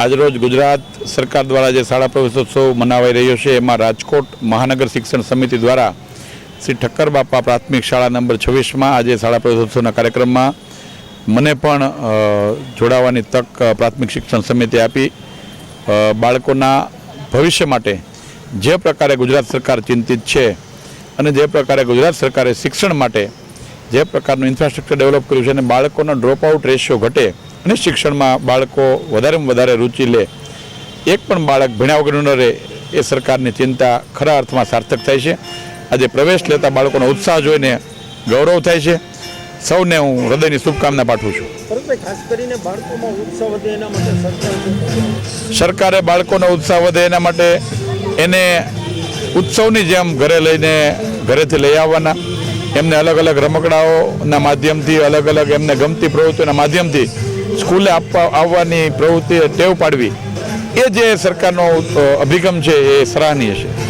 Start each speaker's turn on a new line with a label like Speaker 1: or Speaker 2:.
Speaker 1: આજરોજ ગુજરાત સરકાર દ્વારા જે શાળા પ્રવેશોત્સવ મનાવાઈ રહ્યો છે, એમાં રાજકોટ મહાનગર શિક્ષણ સમિતિ દ્વારા શ્રી ઠક્કર બાપા પ્રાથમિક શાળા નંબર છવ્વીસમાં આજે શાળા પ્રવેશોત્સવના કાર્યક્રમમાં મને પણ જોડાવાની તક પ્રાથમિક શિક્ષણ સમિતિ આપી. બાળકોના ભવિષ્ય માટે જે પ્રકારે ગુજરાત સરકાર ચિંતિત છે અને જે પ્રકારે ગુજરાત સરકારે શિક્ષણ માટે જે પ્રકારનું ઇન્ફ્રાસ્ટ્રક્ચર ડેવલપ કર્યું છે અને બાળકોનો ડ્રોપ આઉટ રેશિયો ઘટે અને શિક્ષણમાં બાળકો વધારેમાં વધારે રુચિ લે એક પણ બાળક ભણ્યા વગરનું ન રહે એ સરકારની ચિંતા ખરા અર્થમાં સાર્થક થાય છે. આજે પ્રવેશ લેતા બાળકોનો ઉત્સાહ જોઈને ગૌરવ થાય છે. સૌને હું હૃદયની શુભકામના પાઠવું છું?
Speaker 2: સરકારે
Speaker 1: બાળકોનો ઉત્સાહ વધે એના માટે એને ઉત્સવની જેમ ઘરે લઈને ઘરેથી લઈ આવવાના. એમને અલગ અલગ રમકડાઓના માધ્યમથી અલગ અલગ એમને ગમતી પ્રવૃત્તિઓના માધ્યમથી સ્કૂલે આપવા આવવાની પ્રવૃત્તિ ટેવ પાડવી. એ જે સરકારનો અભિગમ છે એ સરાહનીય છે.